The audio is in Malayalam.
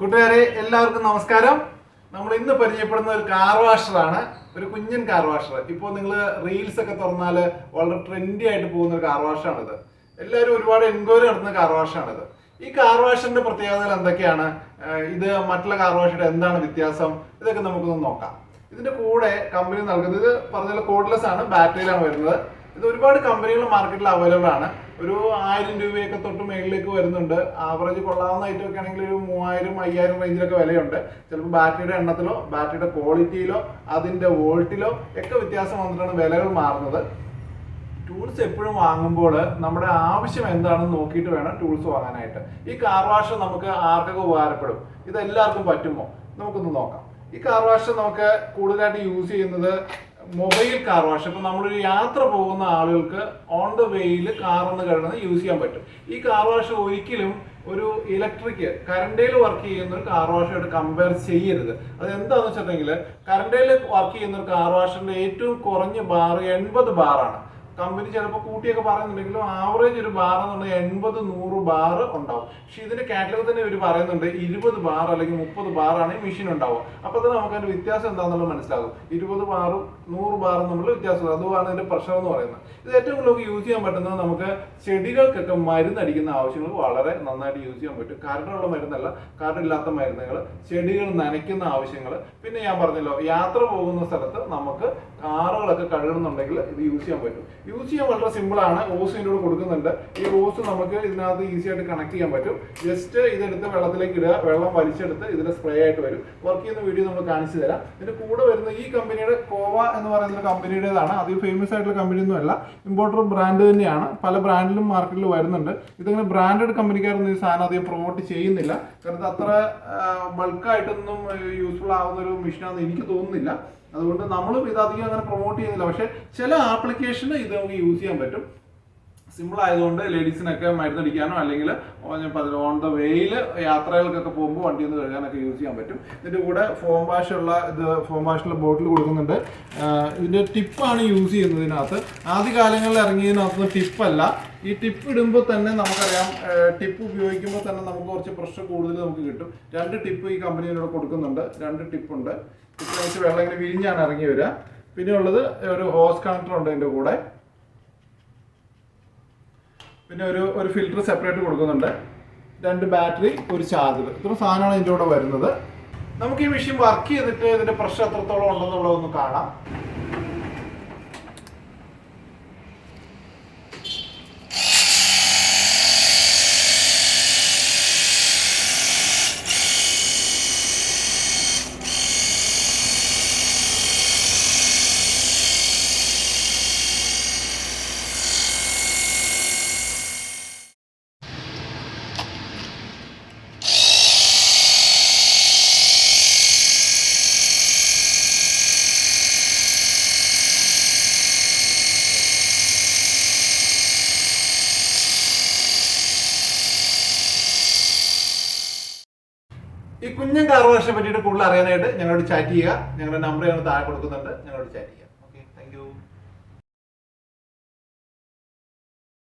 കൂട്ടുകാരെ എല്ലാവർക്കും നമസ്കാരം. നമ്മൾ ഇന്ന് പരിചയപ്പെടുന്ന ഒരു കാർ വാഷറാണ് ഒരു കുഞ്ഞൻ കാർ വാഷർ ഇപ്പോൾ നിങ്ങൾ റീൽസ് ഒക്കെ തുറന്നാൽ വളരെ ട്രെൻഡി ആയിട്ട് പോകുന്ന ഒരു കാർ വാഷാണിത് എല്ലാവരും ഒരുപാട് എൻക്വയറി നടത്തുന്ന കാർ വാഷാണിത് ഈ കാർ വാഷിന്റെ പ്രത്യേകതകൾ എന്തൊക്കെയാണ്? ഇത് മറ്റുള്ള കാർ വാഷിന്റെ എന്താണ് വ്യത്യാസം? ഇതൊക്കെ നമുക്കൊന്ന് നോക്കാം. ഇതിന്റെ കൂടെ കമ്പനി നൽകുന്നത് പറഞ്ഞ കോഡ്ലെസ് ആണ് ബാറ്ററിയിലാണ് വരുന്നത്. ഇത് ഒരുപാട് കമ്പനികൾ മാർക്കറ്റിൽ അവൈലബിൾ ആണ്. ഒരു ആയിരം രൂപയൊക്കെ തൊട്ട് മേളിലേക്ക് വരുന്നുണ്ട്. ആവറേജ് കൊള്ളാവുന്ന ഐറ്റം ഒക്കെ ആണെങ്കിൽ ഒരു മൂവായിരം അയ്യായിരം റേഞ്ചിലൊക്കെ വിലയുണ്ട്. ചിലപ്പോൾ ബാറ്ററിയുടെ എണ്ണത്തിലോ ബാറ്ററിയുടെ ക്വാളിറ്റിയിലോ അതിന്റെ വോൾട്ടിലോ ഒക്കെ വ്യത്യാസം വന്നിട്ടാണ് വിലകൾ മാറുന്നത്. ടൂൾസ് എപ്പോഴും വാങ്ങുമ്പോൾ നമ്മുടെ ആവശ്യം എന്താണെന്ന് നോക്കിയിട്ട് വേണം ടൂൾസ് വാങ്ങാനായിട്ട്. ഈ കാർ വാഷ് നമുക്ക് ആർക്കൊക്കെ ഉപകാരപ്പെടും? ഇത് എല്ലാവർക്കും പറ്റുമോ? നമുക്കൊന്ന് നോക്കാം. ഈ കാർ വാഷ് നമുക്ക് കൂടുതലായിട്ട് യൂസ് ചെയ്യുന്നത് മൊബൈൽ കാർ വാഷ്. ഇപ്പം നമ്മളൊരു യാത്ര പോകുന്ന ആളുകൾക്ക് ഓൺ ദ വേയിൽ ഒന്ന് കഴുകുന്നത് യൂസ് ചെയ്യാൻ പറ്റും. ഈ കാർ വാഷ് ഒരിക്കലും ഒരു ഇലക്ട്രിക് കറണ്ടയിൽ വർക്ക് ചെയ്യുന്ന ഒരു കാർ വാഷായിട്ട് കമ്പയർ ചെയ്യരുത്. അത് എന്താണെന്ന് വെച്ചിട്ടുണ്ടെങ്കിൽ കറണ്ടയിൽ വർക്ക് ചെയ്യുന്ന ഒരു കാർ വാഷിന്റെ ഏറ്റവും കുറഞ്ഞ ബാർ എൺപത് ബാറാണ് കമ്പനി ചിലപ്പോൾ കൂട്ടിയൊക്കെ പറയുന്നുണ്ടെങ്കിലും ആവറേജ് ഒരു ബാർ എന്നുണ്ടെങ്കിൽ എൺപത് നൂറ് ബാർ ഉണ്ടാവും. പക്ഷെ ഇതിന്റെ കാറ്റലോഗ് തന്നെ ഇവർ പറയുന്നുണ്ട് ഇരുപത് ബാർ അല്ലെങ്കിൽ മുപ്പത് ബാറാണ് ഈ മെഷീൻ ഉണ്ടാവുക. അപ്പോൾ അത് നമുക്ക് അതിന്റെ വ്യത്യാസം എന്താണെന്നുള്ളത് മനസ്സിലാകും. ഇരുപത് ബാറും നൂറ് ബാറും നമ്മൾ വ്യത്യാസം. അതുമാണ് ഇതിന്റെ പ്രഷർ എന്ന് പറയുന്നത്. ഇത് ഏറ്റവും കൂടുതൽ യൂസ് ചെയ്യാൻ പറ്റുന്നത് നമുക്ക് ചെടികൾക്കൊക്കെ മരുന്നടിക്കുന്ന ആവശ്യങ്ങൾ വളരെ നന്നായിട്ട് യൂസ് ചെയ്യാൻ പറ്റും. കരടുള്ള മരുന്നല്ല കരടില്ലാത്ത മരുന്നുകൾ ചെടികൾ നനയ്ക്കുന്ന ആവശ്യങ്ങൾ. പിന്നെ ഞാൻ പറഞ്ഞല്ലോ യാത്ര പോകുന്ന സ്ഥലത്ത് നമുക്ക് കാറുകളൊക്കെ കഴുകണമെന്നുണ്ടെങ്കിൽ ഇത് യൂസ് ചെയ്യാൻ പറ്റും. യൂസ് ചെയ്യാൻ വളരെ സിമ്പിൾ ആണ്. ഓസ് ഇതിന്റെ കൂടെ കൊടുക്കുന്നുണ്ട്. ഈ ഓസ് നമുക്ക് ഇതിനകത്ത് ഈസി ആയിട്ട് കണക്ട് ചെയ്യാൻ പറ്റും. ജസ്റ്റ് ഇതെടുത്ത് വെള്ളത്തിലേക്ക് ഇടുക. വെള്ളം വലിച്ചെടുത്ത് ഇതിന്റെ സ്പ്രേ ആയിട്ട് വരും. വർക്ക് ചെയ്യുന്ന വീഡിയോ നമ്മൾ കാണിച്ചു തരാം. ഇതിന്റെ കൂടെ വരുന്ന ഈ കമ്പനിയുടെ കോവ എന്ന് പറയുന്ന ഒരു കമ്പനിയുടേതാണ് അത് ഫേമസ് ആയിട്ടുള്ള കമ്പനി ഒന്നും അല്ല. ഇമ്പോർട്ടർ ബ്രാൻഡ് തന്നെയാണ്. പല ബ്രാൻഡിലും മാർക്കറ്റിൽ വരുന്നുണ്ട്. ഇതിങ്ങനെ ബ്രാൻഡഡ് കമ്പനിക്കാരൊന്നും ഈ സാധനം അധികം പ്രൊമോട്ട് ചെയ്യുന്നില്ല. കാരണം അത്ര ബൾക്കായിട്ടൊന്നും യൂസ്ഫുൾ ആവുന്ന ഒരു മെഷീനാണെന്ന് എനിക്ക് തോന്നുന്നില്ല. അതുകൊണ്ട് നമ്മളും അധികം അങ്ങനെ പ്രൊമോട്ട് ചെയ്യുന്നില്ല. പക്ഷേ ചില ആപ്ലിക്കേഷന് ഇത് നമുക്ക് യൂസ് ചെയ്യാൻ പറ്റും. സിമ്പിൾ ആയതുകൊണ്ട് ലേഡീസിനൊക്കെ മരുന്നടിക്കാനോ അല്ലെങ്കിൽ ഓൺ ദ വേയിൽ യാത്രകൾക്കൊക്കെ പോകുമ്പോൾ വണ്ടി ഒന്ന് കഴുകാനൊക്കെ യൂസ് ചെയ്യാൻ പറ്റും. ഇതിന്റെ കൂടെ ഫോം വാഷുള്ള ഇത് ഫോം വാഷുള്ള ബോട്ടിൽ കൊടുക്കുന്നുണ്ട്. ഇതിന്റെ ടിപ്പാണ് യൂസ് ചെയ്യുന്നതിനകത്ത്. ആദ്യ കാലങ്ങളിൽ ഇറങ്ങിയതിനകത്ത് ടിപ്പല്ല ഈ ടിപ്പ് ഇടുമ്പോൾ തന്നെ നമുക്കറിയാം ടിപ്പ് ഉപയോഗിക്കുമ്പോൾ തന്നെ നമുക്ക് കുറച്ച് പ്രഷർ കൂടുതൽ നമുക്ക് കിട്ടും. രണ്ട് ടിപ്പ് ഈ കമ്പനിയിലൂടെ കൊടുക്കുന്നുണ്ട്. രണ്ട് ടിപ്പുണ്ട് ടിപ്പ് വെള്ളം ഇങ്ങനെ വിരിഞ്ഞാണ് ഇറങ്ങി വരിക. പിന്നെ ഉള്ളത് ഒരു ഹോസ് കണക്ടർ ഉണ്ട് ഇതിന്റെ കൂടെ. പിന്നെ ഒരു ഒരു ഫിൽറ്റർ സെപ്പറേറ്റ് കൊടുക്കുന്നുണ്ട്. രണ്ട് ബാറ്ററി ഒരു ചാർജർ ഇത്ര സാധനമാണ് ഇതിന്റെ കൂടെ വരുന്നത്. നമുക്ക് ഈ മെഷീൻ വർക്ക് ചെയ്തിട്ട് ഇതിന്റെ പ്രഷർ എത്രത്തോളം ഉണ്ടെന്നുള്ളതൊന്ന് കാണാം. ഈ കുഞ്ഞൻ കാർ വാഷിനെ പറ്റിയിട്ട് കൂടുതൽ അറിയാനായിട്ട് ഞങ്ങളോട് ചാറ്റ് ചെയ്യുക. ഞങ്ങളുടെ നമ്പർ ഞങ്ങൾ താഴെ കൊടുക്കുന്നുണ്ട്. ഞങ്ങളോട് ചാറ്റ് ചെയ്യുക. Okay thank